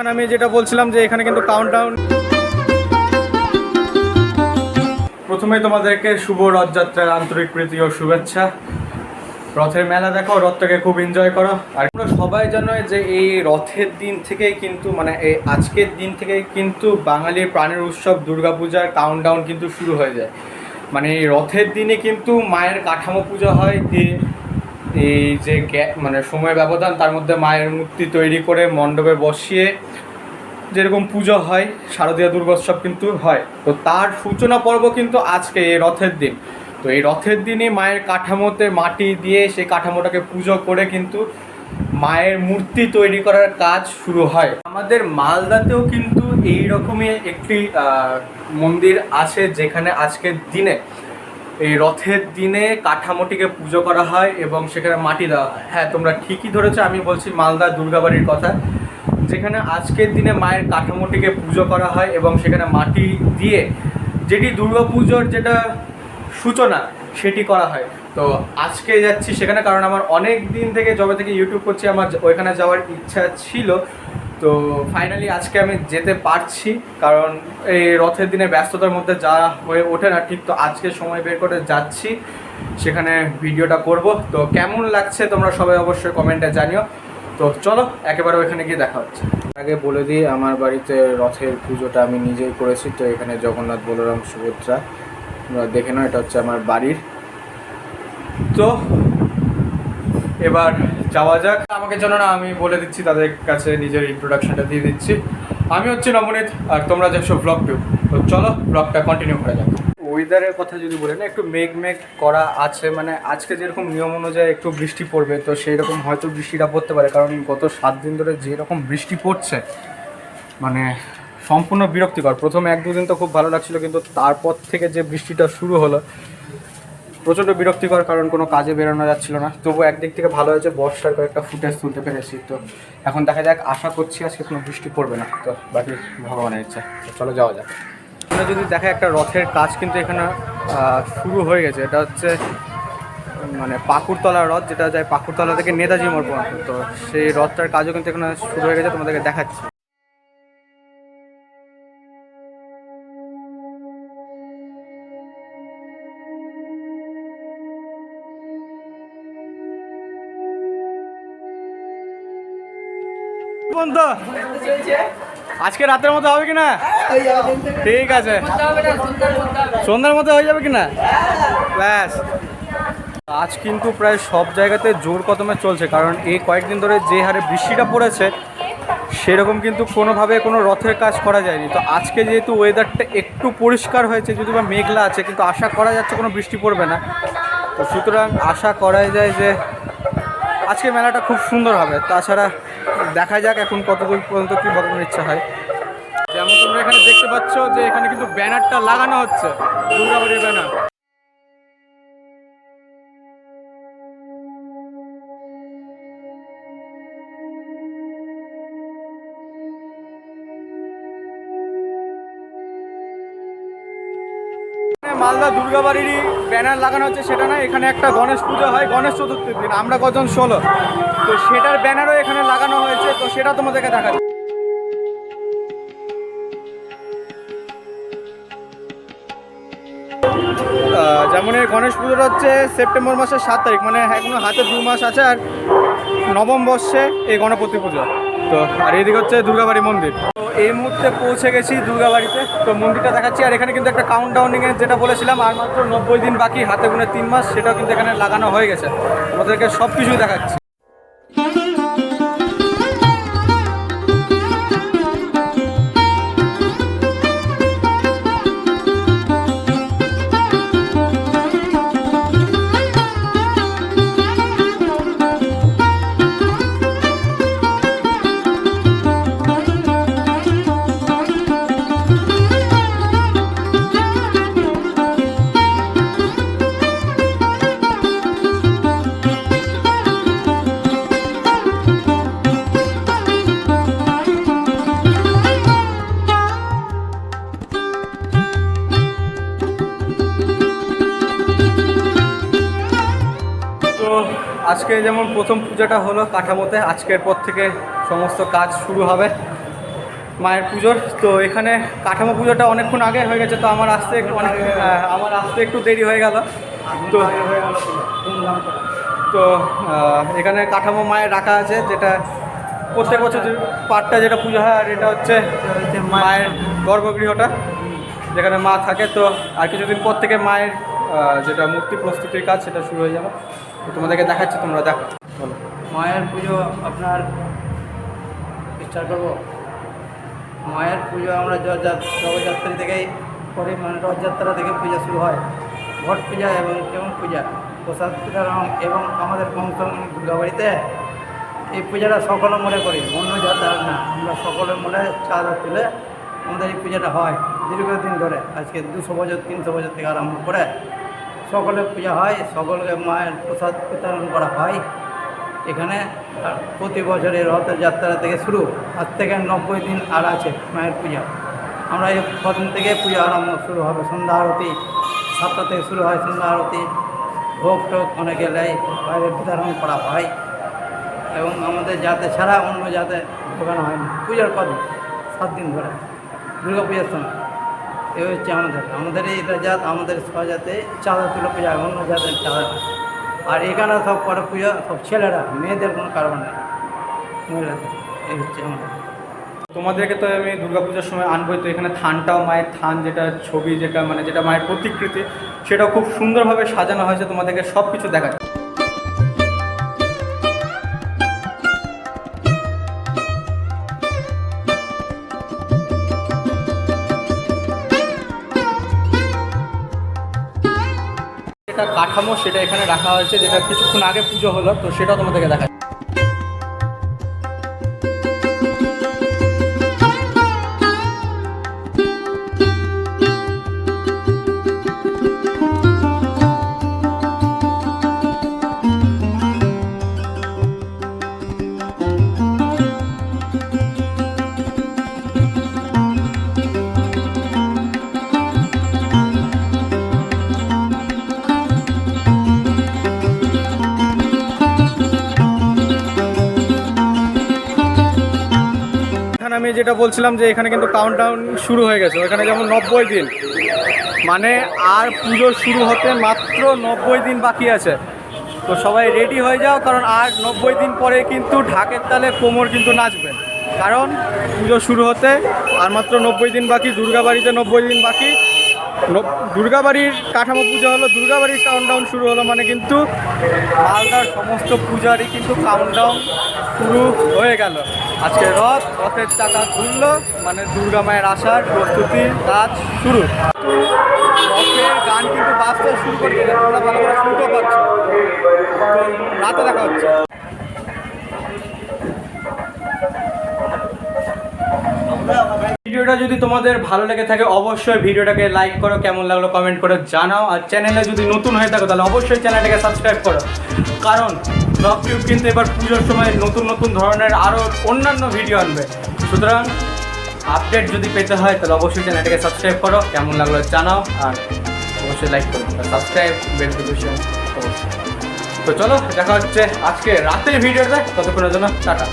এখানে আমি যেটা বলছিলাম যে এখানে কিন্তু কাউন্টডাউন প্রথমে তোমাদেরকে শুভ রথযাত্রার আন্তরিক প্রীতি ও শুভেচ্ছা। রথের মেলা দেখো, রথটাকে খুব এনজয় করো। আর সবাই জানো যে এই রথের দিন থেকেই কিন্তু মানে এই আজকের দিন থেকেই কিন্তু বাঙালির প্রাণের উৎসব দুর্গাপূজার কাউন্টডাউন কিন্তু শুরু হয়ে যায়। মানে এই রথের দিনে কিন্তু মায়ের কাঠামো পূজা হয়, দিয়ে এই যে মানে সময় ব্যবধান, তার মধ্যে মায়ের মূর্তি তৈরি করে মণ্ডপে বসিয়ে যেরকম পুজো হয়, শারদীয় দুর্গোৎসব কিন্তু হয়। তো তার সূচনা পর্ব কিন্তু আজকে এই রথের দিন। তো এই রথের দিনে মায়ের কাঠামোতে মাটি দিয়ে সেই কাঠামোটাকে পুজো করে কিন্তু মায়ের মূর্তি তৈরি করার কাজ শুরু হয়। আমাদের মালদাতেও কিন্তু এই রকমই একটি মন্দির আছে যেখানে আজকের দিনে এই রথের দিনে কাঠামোটিকে পুজো করা হয় এবং সেখানে মাটি দেওয়া হয়। হ্যাঁ তোমরা ঠিকই ধরেছো, আমি বলছি মালদা দুর্গাবাড়ির কথা। যেখানে আজকের দিনে মায়ের কাঠামোটিকে পুজো করা হয় এবং সেখানে মাটি দিয়ে যেটি দুর্গাপুজোর যেটা সূচনা, সেটি করা হয়। তো আজকে যাচ্ছি সেখানে, কারণ আমার অনেক দিন থেকে, যবে থেকে ইউটিউব করছি, আমার ওইখানে যাওয়ার ইচ্ছা ছিল। তো ফাইনালি আজকে আমি যেতে পারছি, কারণ এই রথের দিনে ব্যস্ততার মধ্যে যা হয়ে ওঠে না, ঠিক তো আজকে সময় বের করে যাচ্ছি, সেখানে ভিডিওটা করব। তো কেমন লাগছে তোমরা সবাই অবশ্যই কমেন্টে জানিও। তো চলো, একেবারে ওইখানে গিয়ে দেখা হচ্ছে। আগে বলে দিই, আমার বাড়িতে রথের পুজোটা আমি নিজেই করেছি, তো এখানে জগন্নাথ, বলরাম, সুভদ্রা, তোমরা দেখে নাও, এটা হচ্ছে আমার বাড়ির। তো এবার যাওয়া যাক। আমাকে জানো না, আমি বলে দিচ্ছি, তাদের কাছে নিজের ইন্ট্রোডাকশনটা দিয়ে দিচ্ছি। আমি হচ্ছে নবনীত, আর তোমরা দেখছ ব্লগ টু তো চলো ব্লগটা কন্টিনিউ করা যাক। ওয়েদারের কথা যদি বলি, না, একটু মেঘ মেঘ করা আছে মানে আজকে যেরকম নিয়ম অনুযায়ী একটু বৃষ্টি পড়বে, তো সেই রকম হয়তো বৃষ্টিটা পড়তে পারে, কারণ গত সাত দিন ধরে যেরকম বৃষ্টি পড়ছে মানে সম্পূর্ণ বিরক্তিকর। প্রথমে এক দুদিন তো খুব ভালো লাগছিল, কিন্তু তারপর থেকে যে বৃষ্টিটা শুরু হলো প্রচণ্ড বিরক্তিকর কারণ কোনো কাজে বেরোনো যাচ্ছিল না। তবু একদিক থেকে ভালো হয়েছে বর্ষার কয়েকটা ফুটেজ তুলতে পেরেছি। তো এখন দেখা যাক, আশা করছি আজকে কোনো বৃষ্টি পড়বে না। তো বাকি ভগবানের ইচ্ছা। চলো যাওয়া যাক। আমরা যদি দেখা একটা রথের কাজ কিন্তু এখানে শুরু হয়ে গেছে। এটা হচ্ছে মানে পাকুড়তলা রথ, যেটা যায় পাকুড়তলা থেকে নেতাজি মোড় পর্যন্ত। তো সেই রথটার কাজও কিন্তু এখানে শুরু হয়ে গেছে, তোমাদেরকে দেখাচ্ছি। বন্ধু। আজকে রাতের মধ্যে হবে কিনা? ঠিক আছে। সন্ধ্যার মধ্যে হয়ে যাবে কিনা? ব্যাস। আজ কিন্তু প্রায় সব জায়গাতে জোর কদমে চলছে, কারণ এই কয়েকদিন ধরে যে হারে বৃষ্টিটা পড়েছে, সেরকম কিন্তু কোনোভাবে কোনো রথের কাজ করা যায়নি। তো আজকে যেহেতু ওয়েদারটা একটু পরিষ্কার হয়েছে যদি বা মেঘলা আছে, কিন্তু আশা করা যাচ্ছে কোনো বৃষ্টি পড়বে না। তো সুতরাং আশা করাই যায় যে আজকে মেলাটা খুব সুন্দর হবে। তাছাড়া দেখা যাক এখন কতদূর পর্যন্ত কি ভগবানের ইচ্ছা হয়। যেমন তোমরা এখানে দেখতে পাচ্ছ যে এখানে কিন্তু ব্যানারটা লাগানো হচ্ছে, দুর্গাবাড়ির ব্যানার। মালদা দুর্গাবাড়িরই ব্যানার লাগানো হচ্ছে, সেটা না এখানে একটা গণেশ পুজো হয়, গণেশ চতুর্থীর দিন, আমরা কজন ষোলো। তো সেটার ব্যানারও এখানে লাগানো হয়েছে, তো সেটা তোমাদেরকে দেখা যেমন এই গণেশ পুজোটা হচ্ছে সেপ্টেম্বর মাসের সাত তারিখ মানে এখনও হাতে দু মাস আছে, আর নবম বর্ষে এই গণপতি পুজো। তো আর এদিকে হচ্ছে দুর্গাবাড়ি মন্দির। এই মুহূর্তে পৌঁছে গেছি দুর্গা বাড়িতে তো মন্দিরটা দেখাচ্ছি। আর এখানে কিন্তু একটা কাউন্ট ডাউনিংয়ে যেটা বলেছিলাম, আর মাত্র নব্বই দিন বাকি, হাতে গুনে তিন মাস, সেটাও কিন্তু এখানে লাগানো হয়ে গেছে। আমাদেরকে সব কিছুই দেখাচ্ছি। আজকে যেমন প্রথম পূজাটা হলো কাঠামোতে, আজকের পর থেকে সমস্ত কাজ শুরু হবে মায়ের পুজোর। তো এখানে কাঠামো পুজোটা অনেকক্ষণ আগে হয়ে গেছে, তো আমার আসতে একটু অনেক আমার আসতে একটু দেরি হয়ে গেল। তো তো এখানে কাঠামো মায়ের রাখা আছে, যেটা প্রত্যেক বছর যে পাটটা যেটা পুজো হয়, আর এটা হচ্ছে মায়ের গর্ভগৃহটা, যেখানে মা থাকে। তো আর কিছুদিন পর থেকে মায়ের যেটা মূর্তি প্রস্তুতির কাজ, সেটা শুরু হয়ে যাবে। তোমাদেরকে দেখাচ্ছি, তোমরা দেখো। মায়ের পুজো আপনার স্টার্ট করব? মায়ের পুজো আমরা জগদ্ধাত্রী থেকেই করি মানে রথযাত্রা থেকে পূজা শুরু হয়। ঘট পূজা এবং কেমন পূজা। প্রসাদ বিতরণ এবং আমাদের কংসঙ্গী দুর্গাবাড়িতে এই পূজাটা সকলে মনে করি, অন্য যাত্রা না। আমরা সকলে মনে চাঁদা তুলে আমাদের এই পূজাটা হয়। দীর্ঘদিন ধরে, আজকে দুশো বছর, তিনশো বছর থেকে আরম্ভ করে সকলে পূজা হয়, সকলকে মায়ের প্রসাদ বিতরণ করা হয়। এখানে প্রতি বছরের রথযাত্রা থেকে শুরু, আজ থেকে নব্বই দিন আর আছে মায়ের পূজা। আমরা এই প্রথম থেকে পূজা আরম্ভ শুরু হবে সন্ধ্যা আরতি, সাতটা থেকে শুরু হয় সন্ধ্যা আরতি। ভোগ টোক অনেকে নেয়, বাইরে বিতরণ করা হয়। এবং আমাদের জাতে ছাড়া অন্য জাতে ঢোকানো হয় না, পূজার কদিন, সাত দিন ধরে দুর্গা পূজার সময়। এই হচ্ছে আমাদের আমাদের এই জাত আমাদের স্বজাতে, চাঁদা তুলে পূজা অন্য জাতের চাঁদা। আর এখানে সব করে পূজা, সব ছেলেরা, মেয়েদের কোনো কারণ নেই। মহিলাদের, এই হচ্ছে আমাদের। তোমাদেরকে তো আমি দুর্গাপূজার সময় আনবোই, তো এখানে থানটাও, মায়ের থান যেটা, ছবি যেটা মানে যেটা মায়ের প্রতিকৃতি সেটা খুব সুন্দরভাবে সাজানো হয়েছে, তোমাদেরকে সব কিছু দেখা যেটা কাঠামো সেটা এখানে রাখা হয়েছে, যেটা কিছুক্ষণ আগে পুজো হলো, তো সেটাও তোমাদেরকে দেখা আমি যেটা বলছিলাম যে এখানে কিন্তু কাউন্টডাউন শুরু হয়ে গেছে। এখানে যেমন নব্বই দিন। মানে আর পুজো শুরু হতে মাত্র নব্বই দিন বাকি আছে। তো সবাই রেডি হয়ে যাও, কারণ আর নব্বই দিন পরে কিন্তু ঢাকের তালে কোমর কিন্তু নাচবে। কারণ পুজো শুরু হতে আর মাত্র নব্বই দিন বাকি, দুর্গাবাড়িতে নব্বই দিন বাকি। দুর্গাবাড়ির কাঠামো পুজো হলো, দুর্গাবাড়ির কাউন্টডাউন শুরু হলো মানে কিন্তু মালদার সমস্ত পূজারই কিন্তু কাউন্টডাউন শুরু হয়ে গেল। আজকে রথ, রথের চাকা ঘুরলো মানে দুর্গা মায়ের আসার প্রস্তুতির কাজ শুরু। রথের গান কিন্তু বাজতে শুরু করে দিলে, তোমরা ভালো করে শুনতেও পাচ্ছ। রাতে দেখা হচ্ছে। ভিডিওটা যদি তোমাদের ভালো লেগে থাকে, অবশ্যই ভিডিওটাকে লাইক করো, কেমন লাগল কমেন্ট করে জানাও। আর চ্যানেলে যদি নতুন হয়ে থাকো, তাহলে অবশ্যই চ্যানেলটাকে সাবস্ক্রাইব করো। কারণ ব্লগ টিউব কিন্তু এবার পুজোর সময় নতুন নতুন ধরনের আরও অন্যান্য ভিডিও আনবে। সুতরাং আপডেট যদি পেতে হয়, তাহলে অবশ্যই চ্যানেলটাকে সাবস্ক্রাইব করো। কেমন লাগল জানাও, আর অবশ্যই লাইক করো। সাবস্ক্রাইব বেল নোটিফিকেশন তো চলো, দেখা হচ্ছে আজকে রাতের ভিডিওতে ততক্ষণের জন্য টাটা।